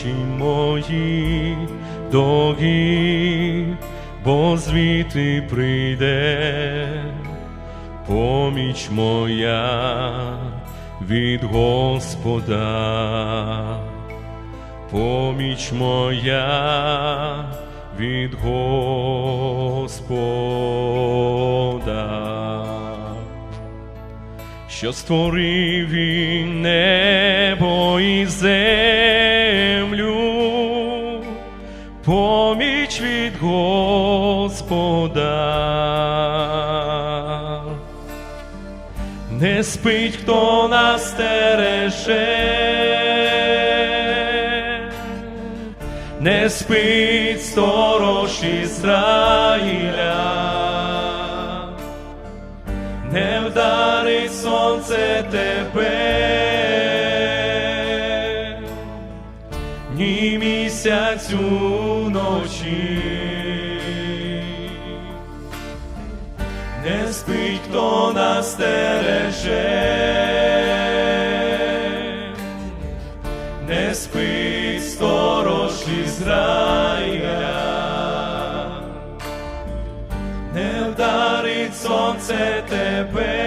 очі мої до гір, бо звідти прийде поміч моя від Господа, поміч моя від Господа. Що створив він небо і землю, поміч від Господа. Не спить, хто нас стереже, не спить сторож Ізраїля. Не вдарить сонце тебе, ні місяцю ночі, не спить, хто нас стереже, не спить сторож Ізраїля. Не вдарить сонце тебе,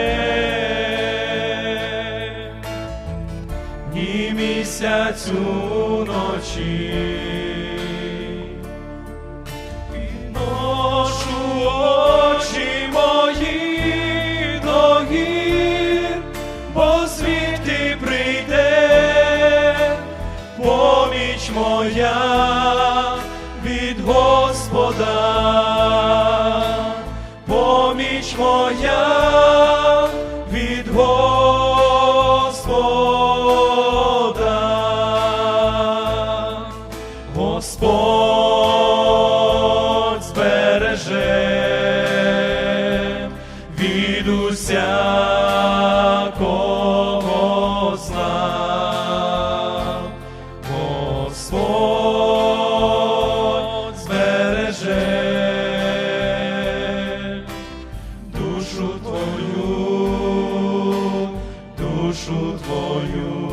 місяцю ночі. Підношу очі мої до гір, бо прийде поміч моя від Господа поміч моя збереже від усякого зла. Господь збереже душу твою, душу твою,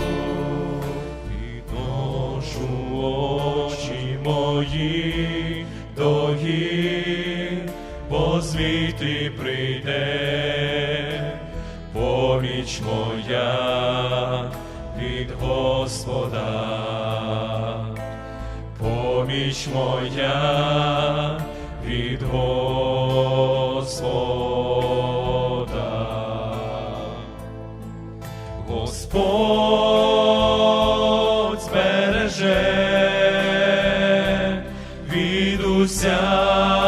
очі мої поміч моя від Господа, поміч моя від Господа. Господь збереже від усякого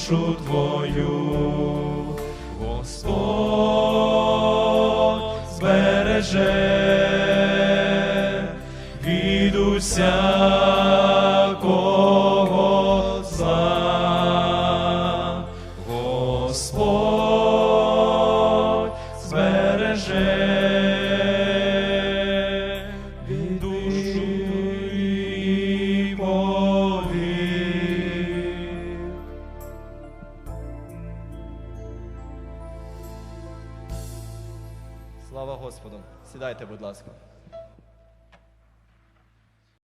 душу твою, Господь збереже від усякого Слава Господу! Сідайте, будь ласка.